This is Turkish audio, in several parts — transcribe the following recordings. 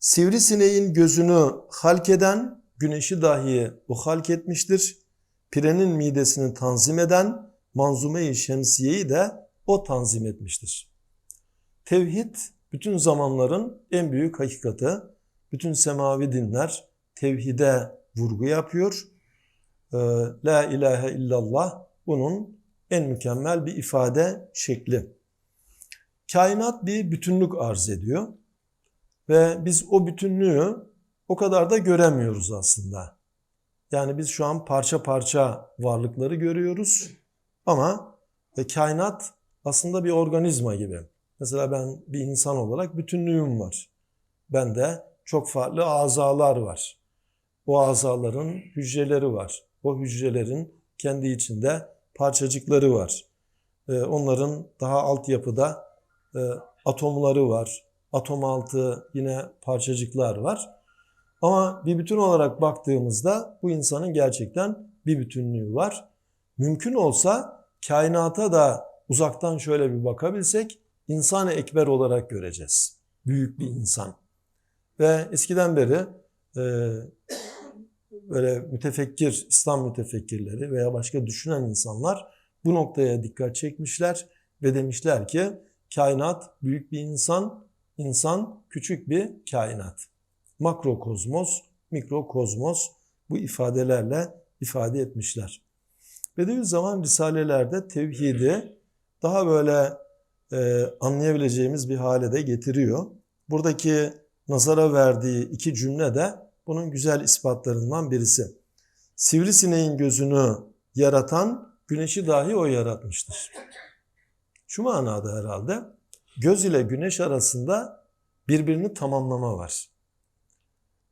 Sivrisineğin gözünü halk eden güneşi dahi o halk etmiştir. Pirenin midesini tanzim eden manzume-i şemsiyeyi de o tanzim etmiştir. Tevhid bütün zamanların en büyük hakikati. Bütün semavi dinler tevhide vurgu yapıyor. Ee, La ilahe illallah bunun en mükemmel bir ifade şekli. Kainat bir bütünlük arz ediyor ve biz o bütünlüğü o kadar da göremiyoruz aslında. Yani biz şu an parça parça varlıkları görüyoruz ama e, kainat aslında bir organizma gibi. Mesela ben bir insan olarak bütünlüğüm var. Bende çok farklı azalar var. O azaların hücreleri var. O hücrelerin kendi içinde parçacıkları var. Ee, onların daha altyapıda e, atomları var. Atom altı yine parçacıklar var. Ama bir bütün olarak baktığımızda bu insanın gerçekten bir bütünlüğü var. Mümkün olsa kainata da uzaktan şöyle bir bakabilsek insan-ı ekber olarak göreceğiz. Büyük bir insan. Ve eskiden beri e, böyle mütefekkir, İslam mütefekkirleri veya başka düşünen insanlar bu noktaya dikkat çekmişler ve demişler ki kainat büyük bir insan, insan küçük bir kainat. Makrokozmos, mikrokozmos bu ifadelerle ifade etmişler. Bediüzzaman risalelerde tevhidi daha böyle e, anlayabileceğimiz bir hale de getiriyor. Buradaki nazara verdiği iki cümle de bunun güzel ispatlarından birisi. Sivrisineğin gözünü yaratan güneşi dahi o yaratmıştır. Şu manada herhalde göz ile güneş arasında birbirini tamamlama var.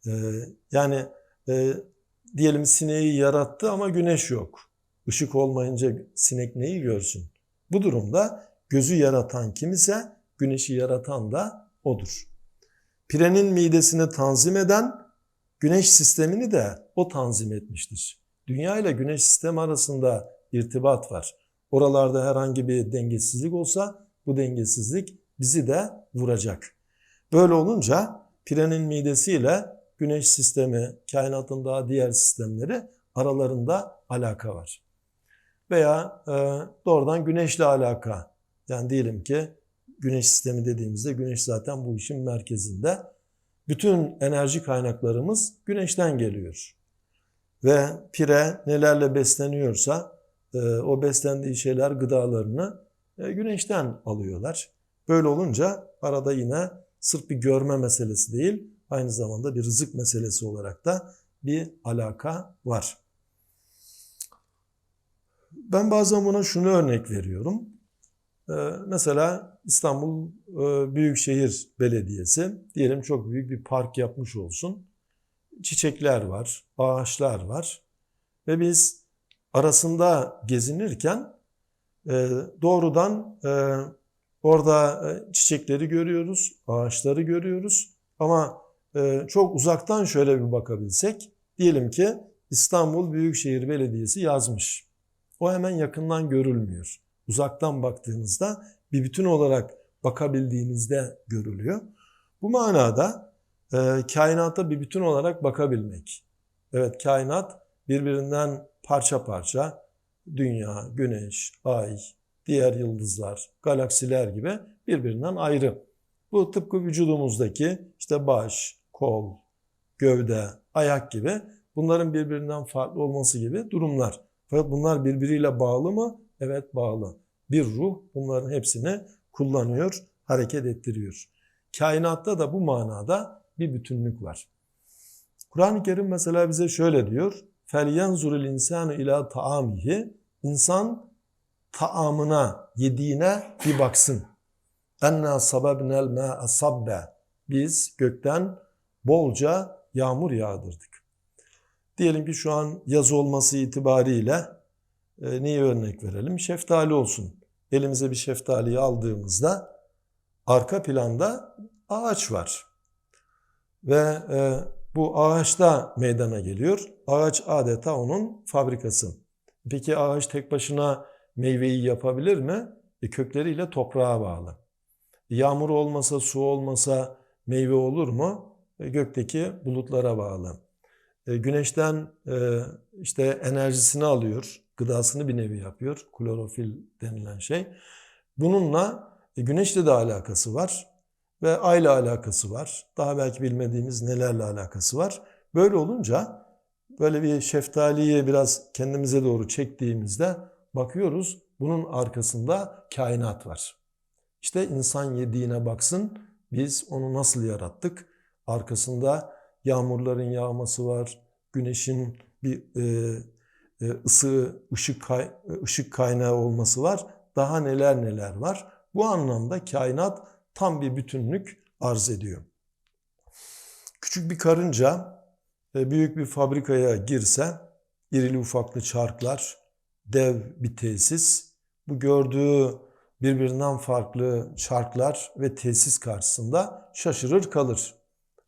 Ee, yani e, diyelim sineği yarattı ama güneş yok. Işık olmayınca sinek neyi görsün? Bu durumda gözü yaratan kim ise güneşi yaratan da odur. Pirenin midesini tanzim eden güneş sistemini de o tanzim etmiştir. Dünya ile güneş sistemi arasında irtibat var. Oralarda herhangi bir dengesizlik olsa bu dengesizlik bizi de vuracak. Böyle olunca pirenin midesiyle güneş sistemi, kainatın daha diğer sistemleri aralarında alaka var. Veya e, doğrudan güneşle alaka. Yani diyelim ki güneş sistemi dediğimizde güneş zaten bu işin merkezinde. Bütün enerji kaynaklarımız güneşten geliyor. Ve pire nelerle besleniyorsa e, o beslendiği şeyler gıdalarını e, güneşten alıyorlar. Böyle olunca arada yine sırf bir görme meselesi değil, aynı zamanda bir rızık meselesi olarak da bir alaka var. Ben bazen buna şunu örnek veriyorum. Ee, mesela İstanbul e, Büyükşehir Belediyesi diyelim çok büyük bir park yapmış olsun. Çiçekler var, ağaçlar var ve biz arasında gezinirken e, doğrudan e, orada çiçekleri görüyoruz, ağaçları görüyoruz ama çok uzaktan şöyle bir bakabilsek diyelim ki İstanbul Büyükşehir Belediyesi yazmış. O hemen yakından görülmüyor uzaktan baktığınızda bir bütün olarak bakabildiğinizde görülüyor. Bu manada e, kainata bir bütün olarak bakabilmek. Evet kainat birbirinden parça parça dünya, güneş, ay, diğer yıldızlar, galaksiler gibi birbirinden ayrı. Bu tıpkı vücudumuzdaki işte baş, kol, gövde, ayak gibi bunların birbirinden farklı olması gibi durumlar. Fakat bunlar birbiriyle bağlı mı? Evet bağlı. Bir ruh bunların hepsini kullanıyor, hareket ettiriyor. Kainatta da bu manada bir bütünlük var. Kur'an-ı Kerim mesela bize şöyle diyor. فَلْيَنْزُرُ الْاِنْسَانُ ila taamihi İnsan taamına, yediğine bir baksın. Enna sababnel ma'e sabbe. Biz gökten bolca yağmur yağdırdık. Diyelim ki şu an yaz olması itibariyle e, neyi örnek verelim? Şeftali olsun. Elimize bir şeftaliyi aldığımızda arka planda ağaç var. Ve e, bu ağaçta meydana geliyor. Ağaç adeta onun fabrikası. Peki ağaç tek başına meyveyi yapabilir mi? E, kökleriyle toprağa bağlı. Yağmur olmasa, su olmasa meyve olur mu? e, gökteki bulutlara bağlı. E, Güneşten e, işte enerjisini alıyor, gıdasını bir nevi yapıyor. Klorofil denilen şey. Bununla e, güneşle de alakası var ve ayla alakası var. Daha belki bilmediğimiz nelerle alakası var. Böyle olunca böyle bir şeftaliyi biraz kendimize doğru çektiğimizde bakıyoruz bunun arkasında kainat var. İşte insan yediğine baksın biz onu nasıl yarattık? Arkasında yağmurların yağması var, güneşin bir e, e, ısı, ışık, kay, ışık kaynağı olması var. Daha neler neler var. Bu anlamda kainat tam bir bütünlük arz ediyor. Küçük bir karınca e, büyük bir fabrikaya girse, irili ufaklı çarklar, dev bir tesis, bu gördüğü birbirinden farklı çarklar ve tesis karşısında şaşırır kalır.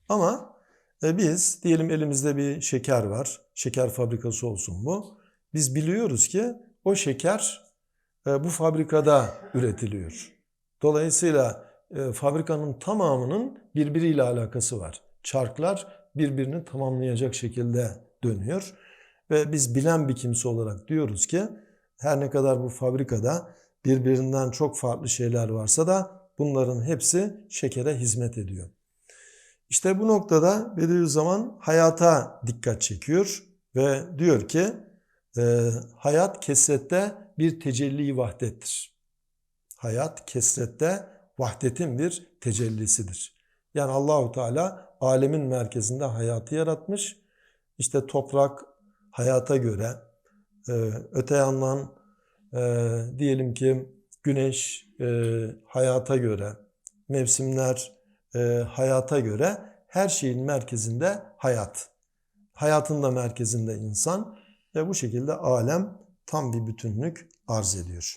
Ama e, biz diyelim elimizde bir şeker var. Şeker fabrikası olsun bu. Biz biliyoruz ki o şeker e, bu fabrikada üretiliyor. Dolayısıyla e, fabrikanın tamamının birbiriyle alakası var. Çarklar birbirini tamamlayacak şekilde dönüyor. Ve biz bilen bir kimse olarak diyoruz ki her ne kadar bu fabrikada birbirinden çok farklı şeyler varsa da bunların hepsi şekere hizmet ediyor. İşte bu noktada Bediüzzaman hayata dikkat çekiyor ve diyor ki e, hayat kesrette bir tecelli vahdettir. Hayat kesrette vahdetin bir tecellisidir. Yani Allahu Teala alemin merkezinde hayatı yaratmış. İşte toprak hayata göre, e, öte yandan e, diyelim ki güneş e, hayata göre, mevsimler e, hayata göre her şeyin merkezinde hayat. Hayatın da merkezinde insan ve bu şekilde alem tam bir bütünlük arz ediyor.